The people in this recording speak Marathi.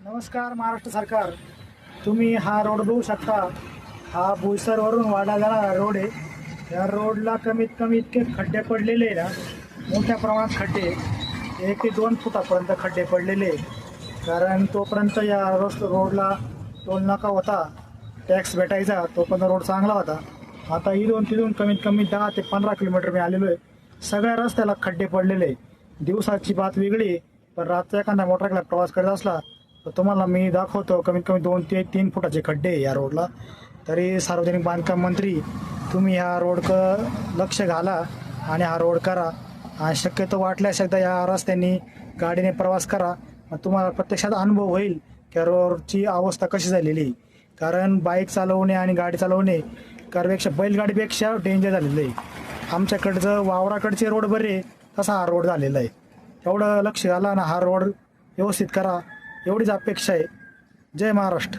नमस्कार महाराष्ट्र सरकार. तुम्ही हा रोड बघू शकता. हा बोईसरवरून वाडा जाणारा रोड आहे. या रोडला कमीत कमी इतके खड्डे पडलेले आहे ना मोठ्या प्रमाणात खड्डे एक ते दोन फुटापर्यंत खड्डे पडलेले कारण तोपर्यंत या रस्त रोडला टोल नाका होता. टॅक्स भेटायचा तोपर्यंत रोड चांगला होता. आता इथून तिथून कमीत कमी दहा ते पंधरा किलोमीटर मी आलेलो आहे. सगळ्या रस्त्याला खड्डे पडलेले दिवसाची बात वेगळी पण रातचा एखादा मोटरसायकल प्रवास करत असला तर तुम्हाला मी दाखवतो कमीत कमी दोन ते तीन फुटाचे खड्डे या रोडला. तरी सार्वजनिक बांधकाम मंत्री तुम्ही ह्या रोडकं लक्ष घाला आणि हा रोड करा. आणि शक्यतो वाटल्यास एकदा या रस्त्यांनी गाडीने प्रवास करा. मग तुम्हाला प्रत्यक्षात अनुभव होईल की रोडची अवस्था कशी झालेली. आहे. कारण बाईक चालवणे आणि गाडी चालवणे कारपेक्षा बैलगाडीपेक्षा डेंजर झालेलं आहे. आमच्याकडचं वावराकडचे रोड बरे तसा हा रोड झालेला आहे. एवढं लक्ष घाला ना हा रोड व्यवस्थित करा. एवढीच अपेक्षा आहे. जय महाराष्ट्र.